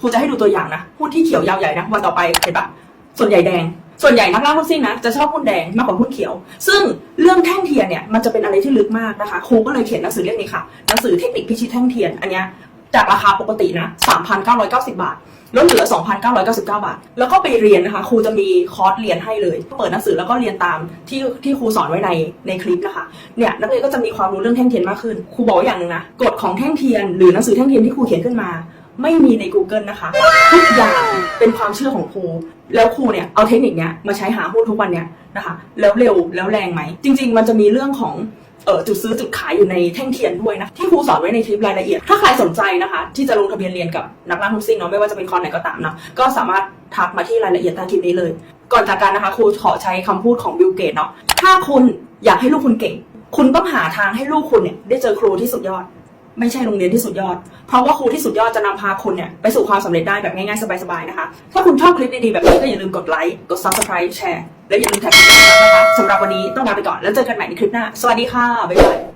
ครูจะให้ดูตัวอย่างนะหุ้นที่เขียวยาวใหญ่นะวันต่อไปเห็นปะส่วนใหญ่แดง ส่วนใหญ่นักล่าหุ้นซิ่งนะจะชอบหุ้นแดงมากกว่าหุ้นเขียว ซึ่งเรื่องแท่งเทียนเนี่ยมันจะเป็นอะไรที่ลึกมากนะคะครูก็เลยเขียนหนังสือเล่มนี้ค่ะหนังสือเทคนิคพิชิตแท่งเทียนอันเนี้ยจากราคาปกตินะ3,990 บาทลดเหลือ 2,999 บาท แล้วก็ไปเรียนนะคะ ครูจะมีคอร์สเรียนให้เลย เปิดหนังสือแล้วก็เรียนตามที่ที่ครูสอนไว้ในในคลิปนะคะ เนี่ยนักเรียนก็จะมีความรู้เรื่องแท่งเทียนมากขึ้น ครูบอกอย่างหนึ่งนะ กฎของแท่งเทียน หรือหนังสือแท่งเทียนที่ครูเขียนขึ้นมา ไม่มีใน Google นะคะ ทุกอย่างเป็นความเชื่อของครู แล้วครูเนี่ยเอาเทคนิคเนี้ยมาใช้หาหุ้นทุกวันเนี้ยนะคะ แล้วเร็วแล้วแรงไหม จริง ๆ มันจะมีเรื่องของเออจุดซื้อจุดขายอยู่ในแท่งเทียนด้วยนะ ที่ครูสอนไว้ในคลิปรายละเอียด ถ้าใครสนใจนะคะ ที่จะลงทะเบียนเรียนกับนักล่าหุ้นซิ่งเนาะไม่ว่าจะเป็นคอร์สไหนก็ตามเนาะก็สามารถทักมาที่รายละเอียดใต้คลิปนี้เลย ก่อนจากกันนะคะครูขอใช้คำพูดของบิลเกตเนาะถ้าคุณอยากให้ลูกคุณเก่ง คุณต้องหาทางให้ลูกคุณเนี่ยได้เจอครูที่สุดยอด ไม่ใช่โรงเรียนที่สุดยอด เพราะว่าครูที่สุดยอดจะนำพาคุณเนี่ยไปสู่ความสำเร็จได้แบบง่ายๆ สบายๆ นะคะ ถ้าคุณชอบคลิปดีๆ แบบนี้ก็อย่าลืมกดไลค์ กด subscribe แชร์ และอย่าลืมแท็กกันนะคะสำหรับวันนี้ต้องลาไปก่อนแล้วเจอกันใหม่ในคลิปหน้า สวัสดีค่ะ บ๊ายบาย